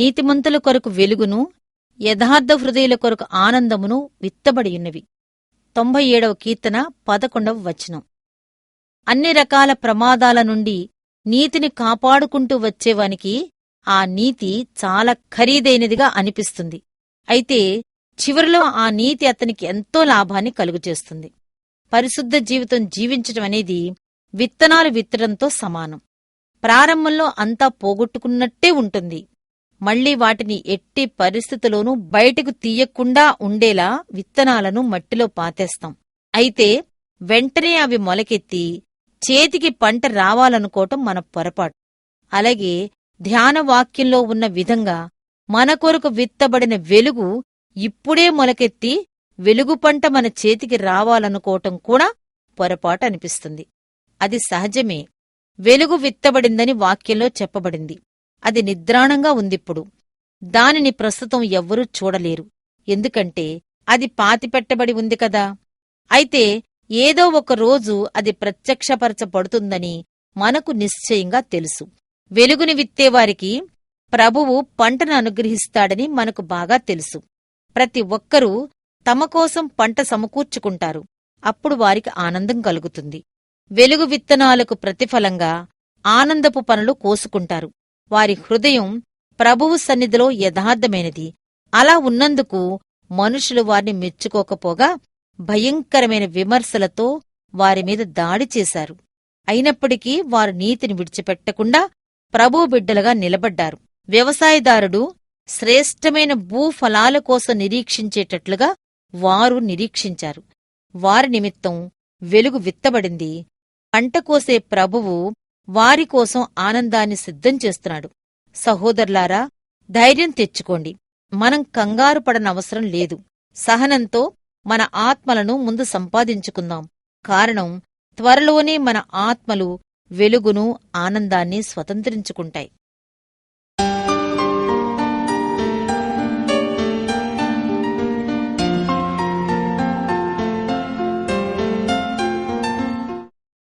నీతిమంతుల కొరకు వెలుగును యథార్థ హృదయుల కొరకు ఆనందమును విత్తబడియున్నవి. తొంభై ఏడవ కీర్తన పదకొండవ వచనం. అన్ని రకాల ప్రమాదాల నుండి నీతిని కాపాడుకుంటూ వచ్చేవానికి ఆ నీతి చాలా ఖరీదైనదిగా అనిపిస్తుంది. అయితే చివరిలో ఆ నీతి అతనికి ఎంతో లాభాన్ని కలుగుచేస్తుంది పరిశుద్ధ జీవితం జీవించటం అనేది విత్తనాలు విత్తడంతో సమానం. ప్రారంభంలో అంతా పోగొట్టుకున్నట్టే ఉంటుంది. మళ్ళీ వాటిని ఎట్టి పరిస్థితుల్లోనూ బయటకు తీయకుండా ఉండేలా విత్తనాలను మట్టిలో పాతేస్తాం. అయితే వెంటనే అవి మొలకెత్తి చేతికి పంట రావాలనుకోవటం మన పొరపాటు. అలాగే ధ్యాన వాక్యంలో ఉన్న విధంగా మన కొరకు విత్తబడిన వెలుగు ఇప్పుడే మొలకెత్తి వెలుగు పంట మన చేతికి రావాలనుకోవటం కూడా పొరపాటు అనిపిస్తుంది అది సహజమే. వెలుగు విత్తబడిందని వాక్యంలో చెప్పబడింది. అది నిద్రాణంగా ఉందిప్పుడు. దానిని ప్రస్తుతం ఎవ్వరూ చూడలేరు. ఎందుకంటే అది పాతిపెట్టబడి ఉంది కదా. అయితే ఏదో ఒక రోజు అది ప్రత్యక్షపరచబడుతుందని మనకు నిశ్చయంగా తెలుసు. వెలుగుని విత్తేవారికి ప్రభువు పంటను అనుగ్రహిస్తాడని మనకు బాగా తెలుసు. ప్రతి ఒక్కరూ తమ కోసం పంట సమకూర్చుకుంటారు. అప్పుడు వారికి ఆనందం కలుగుతుంది. వెలుగు విత్తనాలకు ప్రతిఫలంగా ఆనందపు పనులు కోసుకుంటారు. వారి హృదయం ప్రభువు సన్నిధిలో యథార్థమైనది. అలా ఉన్నందుకు మనుషులు వారిని మెచ్చుకోకపోగా భయంకరమైన విమర్శలతో వారి మీద దాడి చేశారు. అయినప్పటికీ వారు నీతిని విడిచిపెట్టకుండా ప్రభు బిడ్డలుగా నిలబడ్డారు. వ్యవసాయదారుడు శ్రేష్టమైన భూఫలాల కోసం నిరీక్షించేటట్లుగా వారు నిరీక్షించారు. వారి నిమిత్తం వెలుగు విత్తబడింది. పంట కోసే ప్రభువు వారి కోసం ఆనందాన్ని సిద్ధం చేస్తున్నాడు. సహోదరులారా ధైర్యం తెచ్చుకోండి. మనం కంగారు పడనవసరం లేదు. సహనంతో మన ఆత్మలను ముందు సంపాదించుకుందాం. కారణం త్వరలోనే మన ఆత్మలు వెలుగును ఆనందాన్ని స్వతంత్రించుకుంటాయి.